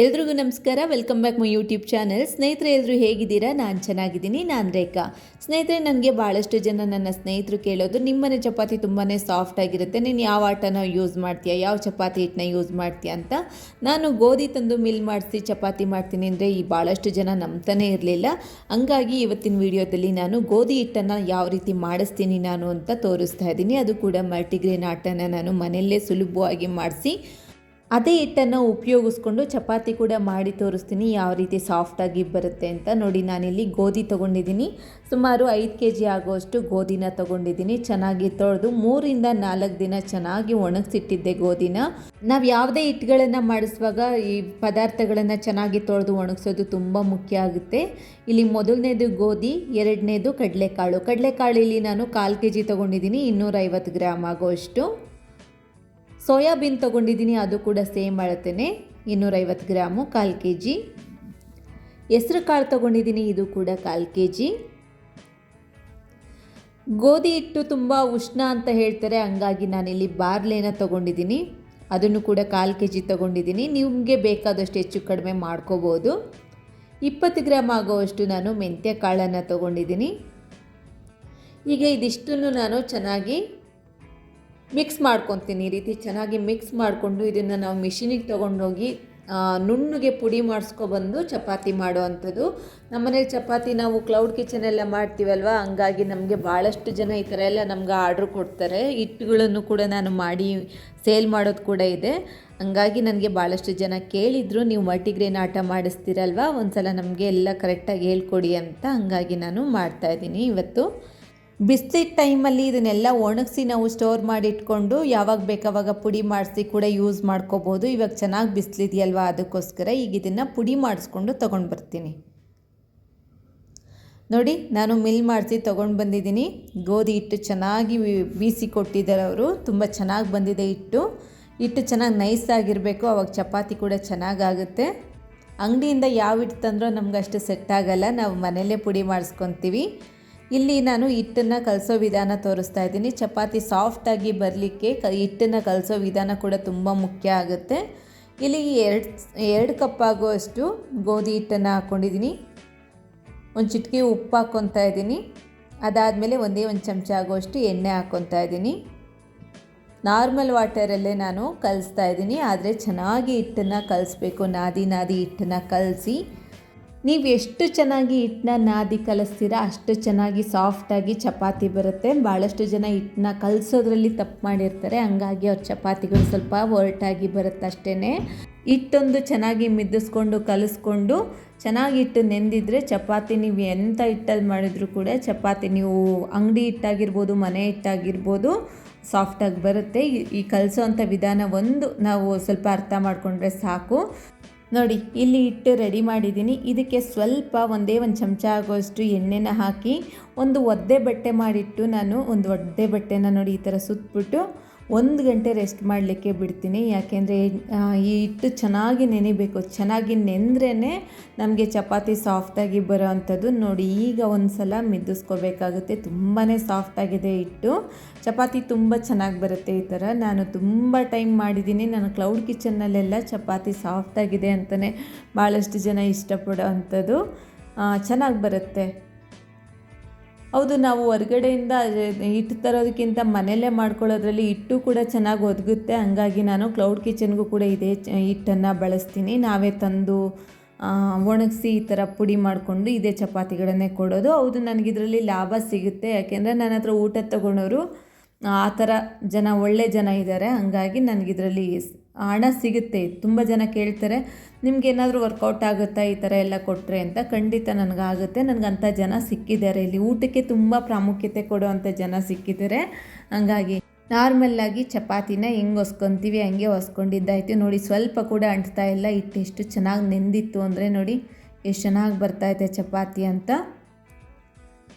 ಎಲ್ರಿಗೂ ನಮಸ್ಕಾರ. Welcome back my YouTube channel ಸ್ನೇಹಿತರೆ ಎಲ್ಲರೂ ಹೇಗಿದ್ದೀರಾ? ನಾನು ಚೆನ್ನಾಗಿದ್ದೀನಿ. ನಾನು ರೇಖಾ. ಸ್ನೇಹಿತರೆ, ನನಗೆ ಭಾಳಷ್ಟು ಜನ ನನ್ನ ಸ್ನೇಹಿತರು ಕೇಳೋದು, ನಿಮ್ಮನೆ ಚಪಾತಿ ತುಂಬಾ ಸಾಫ್ಟ್ ಆಗಿರುತ್ತೆ. ನೀನು ಯಾವ ಆಟನ ಯೂಸ್ ಮಾಡ್ತೀಯಾ? ಯಾವ ಚಪಾತಿ ಹಿಟ್ಟನ್ನ ಯೂಸ್ ಮಾಡ್ತೀಯಾ ಅಂತ ನಾನು ಗೋಧಿ ತಂದು ಮಿಲ್ ಮಾಡಿಸಿ ಚಪಾತಿ ಮಾಡ್ತೀನಿ ಅಂದರೆ ಈ ಭಾಳಷ್ಟು ಜನ ನಂಬ್ತಾನೇ ಇರಲಿಲ್ಲ. ಹಂಗಾಗಿ ಇವತ್ತಿನ ವಿಡಿಯೋದಲ್ಲಿ ನಾನು ಗೋಧಿ ಹಿಟ್ಟನ್ನು ಯಾವ ರೀತಿ ಮಾಡಿಸ್ತೀನಿ ನಾನು ಅಂತ ತೋರಿಸ್ತಾ ಇದ್ದೀನಿ. ಅದು ಕೂಡ ಮಲ್ಟಿಗ್ರೇನ್ ಆಟನ ನಾನು ಮನೆಯಲ್ಲೇ ಸುಲಭವಾಗಿ ಮಾಡಿಸಿ ಅದೇ ಹಿಟ್ಟನ್ನು ಉಪಯೋಗಿಸ್ಕೊಂಡು ಚಪಾತಿ ಕೂಡ ಮಾಡಿ ತೋರಿಸ್ತೀನಿ, ಯಾವ ರೀತಿ ಸಾಫ್ಟಾಗಿ ಬರುತ್ತೆ ಅಂತ. ನೋಡಿ, ನಾನಿಲ್ಲಿ ಗೋಧಿ ತೊಗೊಂಡಿದ್ದೀನಿ. ಸುಮಾರು ಐದು ಕೆ ಜಿ ಆಗೋಷ್ಟು ಗೋಧಿನ ತೊಗೊಂಡಿದ್ದೀನಿ. ಚೆನ್ನಾಗಿ ತೊಳೆದು ಮೂರಿಂದ ನಾಲ್ಕು ದಿನ ಚೆನ್ನಾಗಿ ಒಣಗಿಸಿಟ್ಟಿದ್ದೆ ಗೋಧಿನ. ನಾವು ಯಾವುದೇ ಹಿಟ್ಟುಗಳನ್ನು ಮಾಡಿಸುವಾಗ ಈ ಪದಾರ್ಥಗಳನ್ನು ಚೆನ್ನಾಗಿ ತೊಳೆದು ಒಣಗಿಸೋದು ತುಂಬ ಮುಖ್ಯ ಆಗುತ್ತೆ. ಇಲ್ಲಿ ಮೊದಲನೇದು ಗೋಧಿ, ಎರಡನೇದು ಕಡಲೆಕಾಳು. ಕಡಲೆಕಾಳು ಇಲ್ಲಿ ನಾನು ಕಾಲು ಕೆ ಜಿ ತೊಗೊಂಡಿದ್ದೀನಿ, ಇನ್ನೂರೈವತ್ತು ಗ್ರಾಮ್ ಆಗೋಷ್ಟು ಸೋಯಾಬೀನ್ ತೊಗೊಂಡಿದ್ದೀನಿ, ಅದು ಕೂಡ ಸೇಮ್ ಅಳತೆನೆ. ಇನ್ನೂರೈವತ್ತು ಗ್ರಾಮು ಕಾಲು ಕೆ ಜಿ ಹೆಸ್ರು ಕಾಳು ತೊಗೊಂಡಿದ್ದೀನಿ, ಇದು ಕೂಡ ಕಾಲು ಕೆ ಜಿ ಗೋಧಿ ಹಿಟ್ಟು ತುಂಬ ಉಷ್ಣ ಅಂತ ಹೇಳ್ತಾರೆ, ಹಂಗಾಗಿ ನಾನಿಲ್ಲಿ ಬಾರ್ಲೇನ ತೊಗೊಂಡಿದ್ದೀನಿ. ಅದನ್ನು ಕೂಡ ಕಾಲು ಕೆ ಜಿ ತೊಗೊಂಡಿದ್ದೀನಿ. ನಿಮಗೆ ಬೇಕಾದಷ್ಟು ಹೆಚ್ಚು ಕಡಿಮೆ ಮಾಡ್ಕೋಬೋದು. ಇಪ್ಪತ್ತು ಗ್ರಾಮ್ ಆಗೋವಷ್ಟು ನಾನು ಮೆಂತ್ಯ ಕಾಳನ್ನು ತೊಗೊಂಡಿದ್ದೀನಿ. ಈಗ ಇದಿಷ್ಟನ್ನು ನಾನು ಚೆನ್ನಾಗಿ ಮಿಕ್ಸ್ ಮಾಡ್ಕೊತೀನಿ. ಈ ರೀತಿ ಚೆನ್ನಾಗಿ ಮಿಕ್ಸ್ ಮಾಡಿಕೊಂಡು ಇದನ್ನು ನಾವು ಮಿಷಿನಿಗೆ ತೊಗೊಂಡೋಗಿ ನುಣ್ಣಗೆ ಪುಡಿ ಮಾಡಿಸ್ಕೊಬಂದು ಚಪಾತಿ ಮಾಡುವಂಥದ್ದು. ನಮ್ಮ ನಮ್ಮನೇಲಿ ಚಪಾತಿ ನಾವು ಕ್ಲೌಡ್ ಕಿಚನೆಲ್ಲ ಮಾಡ್ತೀವಲ್ವ? ಹಂಗಾಗಿ ನಮಗೆ ಭಾಳಷ್ಟು ಜನ ಈ ಥರ ಎಲ್ಲ ನಮ್ಗೆ ಆರ್ಡ್ರ್ ಕೊಡ್ತಾರೆ. ಹಿಟ್ಟುಗಳನ್ನು ಕೂಡ ನಾನು ಮಾಡಿ ಸೇಲ್ ಮಾಡೋದು ಕೂಡ ಇದೆ. ಹಂಗಾಗಿ ನನಗೆ ಭಾಳಷ್ಟು ಜನ ಕೇಳಿದರು, ನೀವು ಮಲ್ಟಿಗ್ರೇನ್ ಆಟ ಮಾಡಿಸ್ತೀರಲ್ವ? ಒಂದು ಸಲ ನಮಗೆ ಎಲ್ಲ ಕರೆಕ್ಟಾಗಿ ಹೇಳ್ಕೊಡಿ ಅಂತ ಹಂಗಾಗಿ ನಾನು ಮಾಡ್ತಾಯಿದ್ದೀನಿ ಇವತ್ತು ಬಿಸಿಲಿದ್ದ ಟೈಮಲ್ಲಿ ಇದನ್ನೆಲ್ಲ ಒಣಗಿಸಿ ನಾವು ಸ್ಟೋರ್ ಮಾಡಿ ಇಟ್ಕೊಂಡು ಯಾವಾಗ ಬೇಕಾವಾಗ ಪುಡಿ ಮಾಡಿಸಿ ಕೂಡ ಯೂಸ್ ಮಾಡ್ಕೋಬೋದು. ಇವಾಗ ಚೆನ್ನಾಗಿ ಬಿಸಿಲಿದೆಯಲ್ವಾ ಅದಕ್ಕೋಸ್ಕರ ಈಗ ಇದನ್ನು ಪುಡಿ ಮಾಡಿಸ್ಕೊಂಡು ತೊಗೊಂಡು ಬರ್ತೀನಿ. ನೋಡಿ, ನಾನು ಮಿಲ್ ಮಾಡಿಸಿ ತೊಗೊಂಡು ಬಂದಿದ್ದೀನಿ. ಗೋಧಿ ಹಿಟ್ಟು ಚೆನ್ನಾಗಿ ಬೀಸಿ ಕೊಟ್ಟಿದ್ದಾರೆ ಅವರು. ತುಂಬ ಚೆನ್ನಾಗಿ ಬಂದಿದೆ ಹಿಟ್ಟು. ಹಿಟ್ಟು ಚೆನ್ನಾಗಿ ನೈಸ್ ಆಗಿರಬೇಕು. ಅವಾಗ ಚಪಾತಿ ಕೂಡ ಚೆನ್ನಾಗಾಗುತ್ತೆ ಅಂಗಡಿಯಿಂದ ಯಾವ ಹಿಟ್ಟು ತಂದರೂ ನಮ್ಗೆ ಅಷ್ಟು ಸೆಟ್ ಆಗೋಲ್ಲ. ನಾವು ಮನೆಯಲ್ಲೇ ಪುಡಿ ಮಾಡಿಸ್ಕೊತೀವಿ. ಇಲ್ಲಿ ನಾನು ಹಿಟ್ಟನ್ನು ಕಲಸೋ ವಿಧಾನ ತೋರಿಸ್ತಾ ಇದ್ದೀನಿ. ಚಪಾತಿ ಸಾಫ್ಟಾಗಿ ಬರಲಿಕ್ಕೆ ಕ ಹಿಟ್ಟನ್ನು ಕಲಸೋ ವಿಧಾನ ಕೂಡ ತುಂಬ ಮುಖ್ಯ ಆಗುತ್ತೆ. ಇಲ್ಲಿ ಎರಡು ಎರಡು ಕಪ್ ಆಗುವಷ್ಟು ಗೋಧಿ ಹಿಟ್ಟನ್ನು ಹಾಕ್ಕೊಂಡಿದ್ದೀನಿ ಒಂದು ಚಿಟಿಕೆ ಉಪ್ಪು ಹಾಕ್ಕೊತಾ ಇದ್ದೀನಿ. ಅದಾದಮೇಲೆ ಒಂದೇ ಒಂದು ಚಮಚ ಆಗುವಷ್ಟು ಎಣ್ಣೆ ಹಾಕ್ಕೊತಾ ಇದ್ದೀನಿ. ನಾರ್ಮಲ್ ವಾಟರಲ್ಲೇ ನಾನು ಕಲಿಸ್ತಾ ಇದ್ದೀನಿ. ಆದರೆ ಚೆನ್ನಾಗಿ ಹಿಟ್ಟನ್ನು ಕಲಿಸ್ಬೇಕು. ನಾದಿ ನಾದಿ ಹಿಟ್ಟನ್ನು ಕಲಸಿ ನೀವು ಎಷ್ಟು ಚೆನ್ನಾಗಿ ಹಿಟ್ಟನ್ನ ನಾದಿ ಕಲಿಸ್ತೀರಾ ಅಷ್ಟು ಚೆನ್ನಾಗಿ ಸಾಫ್ಟಾಗಿ ಚಪಾತಿ ಬರುತ್ತೆ. ಭಾಳಷ್ಟು ಜನ ಹಿಟ್ಟನ್ನ ಕಲಿಸೋದ್ರಲ್ಲಿ ತಪ್ಪು ಮಾಡಿರ್ತಾರೆ. ಹಂಗಾಗಿ ಅವ್ರ ಚಪಾತಿಗಳು ಸ್ವಲ್ಪ ಒರಟಾಗಿ ಬರುತ್ತೆ ಅಷ್ಟೇ ಹಿಟ್ಟೊಂದು ಚೆನ್ನಾಗಿ ಮಿದ್ದಿಸ್ಕೊಂಡು ಕಲಿಸ್ಕೊಂಡು ಚೆನ್ನಾಗಿ ಹಿಟ್ಟು ನೆಂದಿದ್ರೆ ಚಪಾತಿ ನೀವು ಎಂಥ ಹಿಟ್ಟಲ್ಲಿ ಮಾಡಿದರೂ ಕೂಡ ಚಪಾತಿ ನೀವು ಅಂಗಡಿ ಹಿಟ್ಟಾಗಿರ್ಬೋದು, ಮನೆ ಹಿಟ್ಟಾಗಿರ್ಬೋದು ಸಾಫ್ಟಾಗಿ ಬರುತ್ತೆ. ಈ ಕಲಿಸೋ ಅಂಥ ವಿಧಾನ ಒಂದು ನಾವು ಸ್ವಲ್ಪ ಅರ್ಥ ಮಾಡಿಕೊಂಡ್ರೆ ಸಾಕು. ನೋಡಿ, ಇಲ್ಲಿ ಇಟ್ಟು ರೆಡಿ ಮಾಡಿದ್ದೀನಿ. ಇದಕ್ಕೆ ಸ್ವಲ್ಪ ಒಂದೇ ಒಂದು ಚಮಚ ಆಗೋಷ್ಟು ಎಣ್ಣೆನ ಹಾಕಿ ಒಂದು ಒದ್ದೆ ಬಟ್ಟೆ ಮಾಡಿಟ್ಟು ನಾನು ಒಂದು ಒದ್ದೆ ಬಟ್ಟೆನ ನೋಡಿ ಈ ಥರ ಸುತ್ತಬಿಟ್ಟು ಒಂದು ಗಂಟೆ ರೆಸ್ಟ್ ಮಾಡಲಿಕ್ಕೆ ಬಿಡ್ತೀನಿ. ಯಾಕೆಂದರೆ ಈ ಹಿಟ್ಟು ಚೆನ್ನಾಗಿ ನೆನಿಬೇಕು. ಚೆನ್ನಾಗಿ ನೆಂದ್ರೇ ನಮಗೆ ಚಪಾತಿ ಸಾಫ್ಟಾಗಿ ಬರೋ ಅಂಥದ್ದು ನೋಡಿ, ಈಗ ಒಂದು ಸಲ ಮಿದ್ದಿಸ್ಕೋಬೇಕಾಗುತ್ತೆ ತುಂಬಾ ಸಾಫ್ಟಾಗಿದೆ ಹಿಟ್ಟು. ಚಪಾತಿ ತುಂಬ ಚೆನ್ನಾಗಿ ಬರುತ್ತೆ ಈ ಥರ. ನಾನು ತುಂಬ ಟೈಮ್ ಮಾಡಿದ್ದೀನಿ. ನಾನು ಕ್ಲೌಡ್ ಕಿಚನ್ನಲ್ಲೆಲ್ಲ ಚಪಾತಿ ಸಾಫ್ಟಾಗಿದೆ ಅಂತಲೇ ಭಾಳಷ್ಟು ಜನ ಇಷ್ಟಪಡೋ ಅಂಥದ್ದು. ಚೆನ್ನಾಗಿ ಬರುತ್ತೆ. ಹೌದು, ನಾವು ಹೊರಗಡೆಯಿಂದ ಹಿಟ್ಟು ತರೋದಕ್ಕಿಂತ ಮನೆಯಲ್ಲೇ ಮಾಡ್ಕೊಳ್ಳೋದ್ರಲ್ಲಿ ಹಿಟ್ಟು ಕೂಡ ಚೆನ್ನಾಗಿ ಒದಗುತ್ತೆ. ಹಂಗಾಗಿ ನಾನು ಕ್ಲೌಡ್ ಕಿಚನ್ಗೂ ಕೂಡ ಇದೇ ಹಿಟ್ಟನ್ನು ಬಳಸ್ತೀನಿ. ನಾವೇ ತಂದು ಒಣಗಿಸಿ ಈ ಥರ ಪುಡಿ ಮಾಡಿಕೊಂಡು ಇದೇ ಚಪಾತಿಗಳನ್ನೇ ಕೊಡೋದು. ಹೌದು ನನಗಿದರಲ್ಲಿ ಲಾಭ ಸಿಗುತ್ತೆ. ಯಾಕೆಂದರೆ ನನ್ನ ಹತ್ರ ಊಟ ತೊಗೊಳೋರು ಆ ಥರ ಜನ, ಒಳ್ಳೆ ಜನ ಇದ್ದಾರೆ. ಹಂಗಾಗಿ ನನಗಿದರಲ್ಲಿ ಹಣ ಸಿಗುತ್ತೆ. ತುಂಬ ಜನ ಕೇಳ್ತಾರೆ ನಿಮ್ಗೇನಾದರೂ ವರ್ಕೌಟ್ ಆಗುತ್ತಾ? ಈ ಥರ ಎಲ್ಲ ಕೊಟ್ಟರೆ ಅಂತ. ಖಂಡಿತ ನನಗಾಗುತ್ತೆ. ನನಗಂಥ ಜನ ಸಿಕ್ಕಿದ್ದಾರೆ. ಇಲ್ಲಿ ಊಟಕ್ಕೆ ತುಂಬ ಪ್ರಾಮುಖ್ಯತೆ ಕೊಡುವಂಥ ಜನ ಸಿಕ್ಕಿದ್ದಾರೆ. ಹಂಗಾಗಿ ನಾರ್ಮಲ್ಲಾಗಿ ಚಪಾತಿನ ಹೆಂಗೆ ಹೊಸ್ಕೊತೀವಿ, ಹಂಗೆ ಹೊಸ್ಕೊಂಡಿದ್ದಾಯ್ತು. ನೋಡಿ, ಸ್ವಲ್ಪ ಕೂಡ ಅಂಟ್ತಾ ಇಲ್ಲ. ಇಟ್ಟು ಎಷ್ಟು ಚೆನ್ನಾಗಿ ನೆಂದಿತ್ತು ಅಂದರೆ ನೋಡಿ, ಎಷ್ಟು ಚೆನ್ನಾಗಿ ಬರ್ತಾಯಿದೆ ಚಪಾತಿ ಅಂತ.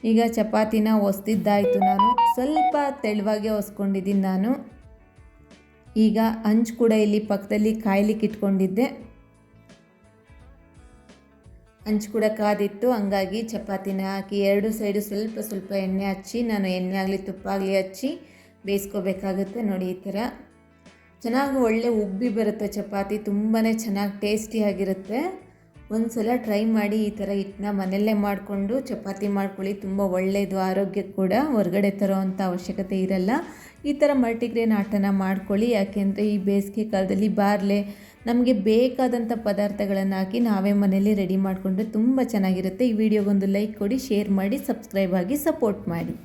ಈಗ ಚಪಾತಿನ ಒಸ್ದಿದ್ದಾಯಿತು ನಾನು. ಸ್ವಲ್ಪ ತೆಳುವಾಗೆ ಒಸ್ಕೊಂಡಿದ್ದೀನಿ ನಾನು. ಈಗ ಹಂಚು ಕೂಡ ಇಲ್ಲಿ ಪಕ್ಕದಲ್ಲಿ ಕಾಯ್ಲಿಕ್ಕೆ ಇಟ್ಕೊಂಡಿದ್ದೆ. ಹಂಚು ಕೂಡ ಕಾದಿತ್ತು. ಹಂಗಾಗಿ ಚಪಾತಿನ ಹಾಕಿ ಎರಡು ಸೈಡು ಸ್ವಲ್ಪ ಸ್ವಲ್ಪ ಎಣ್ಣೆ ಹಚ್ಚಿ, ನಾನು ಎಣ್ಣೆ ಆಗಲಿ, ತುಪ್ಪ ಆಗಲಿ ಹಚ್ಚಿ ಬೇಯಿಸ್ಕೋಬೇಕಾಗುತ್ತೆ ನೋಡಿ ಈ ಥರ. ಚೆನ್ನಾಗಿ ಒಳ್ಳೆ ಉಬ್ಬಿ ಬರುತ್ತೆ ಚಪಾತಿ. ತುಂಬಾ ಚೆನ್ನಾಗಿ ಟೇಸ್ಟಿಯಾಗಿರುತ್ತೆ. ಒಂದು ಸಲ ಟ್ರೈ ಮಾಡಿ ಈ ಥರ ಹಿಟ್ಟನ್ನ ಮನೆಯಲ್ಲೇ ಮಾಡಿಕೊಂಡು ಚಪಾತಿ ಮಾಡ್ಕೊಳ್ಳಿ. ತುಂಬ ಒಳ್ಳೆಯದು ಆರೋಗ್ಯಕ್ಕೆ ಕೂಡ ಹೊರಗಡೆ ತರೋ ಅಂಥ ಅವಶ್ಯಕತೆ ಇರಲ್ಲ. ಈ ಥರ ಮಲ್ಟಿಗ್ರೇನ್ ಆಟನ ಮಾಡ್ಕೊಳ್ಳಿ. ಯಾಕೆಂದರೆ ಈ ಬೇಸಿಗೆ ಕಾಲದಲ್ಲಿ ಬಾರ್ಲೆ ನಮಗೆ ಬೇಕಾದಂಥ ಪದಾರ್ಥಗಳನ್ನು ಹಾಕಿ ನಾವೇ ಮನೇಲಿ ರೆಡಿ ಮಾಡಿಕೊಂಡ್ರೆ ತುಂಬ ಚೆನ್ನಾಗಿರುತ್ತೆ. ಈ ವಿಡಿಯೋಗೊಂದು ಲೈಕ್ ಕೊಡಿ ಶೇರ್ ಮಾಡಿ ಸಬ್ಸ್ಕ್ರೈಬ್ ಆಗಿ ಸಪೋರ್ಟ್ ಮಾಡಿ.